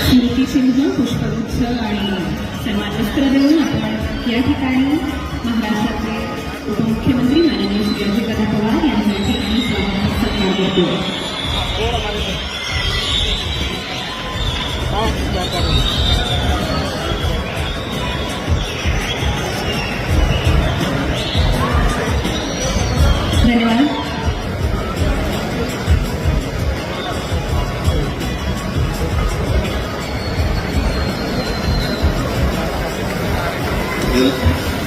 स्मृतिचिन्ह पुष्पगुच्छ आणि सन्मानवस्त्र देऊन आपण या ठिकाणी महाराष्ट्राचे उपमुख्यमंत्री माननीय श्री अजितदादा पवार यांच्या या ठिकाणी स्वागत व सत्कार करतो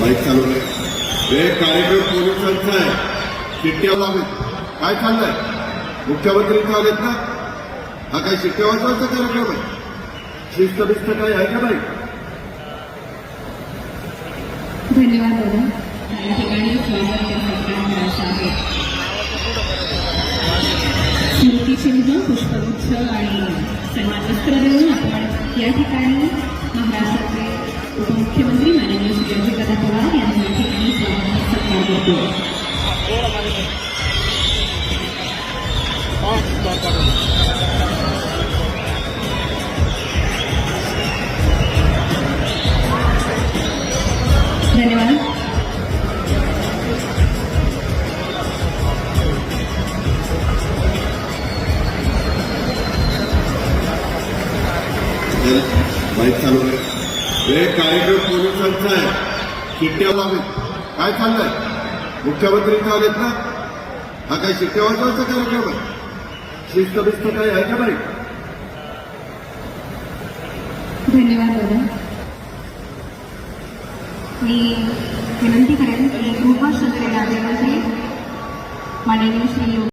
बाईक चालवलंय. हे कार्यक्रम पोलिसांचा आहे. शिट्ट्या लावेल काय चाललंय? मुख्यमंत्री इथं आलेत ना? हा काय शिट्ट्या वाजवायचा कार्यक्रम आहे? शिस्त बिस्त काही आहे का नाही धन्यवाद दादा. या ठिकाणी स्वागत व आहे. स्मृतिचिन्ह पुष्पगुच्छ आणि सन्मानवस्त्र देऊन आपण या ठिकाणी महाराष्ट्राचे उपमुख्यमंत्री माननीय श्री अजितदादा पवार यांच्या या ठिकाणी स्वागत व सत्कार करतो धन्यवाद बाईक चालवलंय हे कार्यक्रम पोलिसांचा आहे. शिट्ट्या लावेत काय चाललंय? मुख्यमंत्री इथं आलेत ना? हा काय शिट्ट्या वाजवायचा कार्यक्रम आहे? शिस्त बिस्त काही आहे का नाही धन्यवाद दादा. मी विनंती करेन की गृह राज्यमंत्री माननीय श्री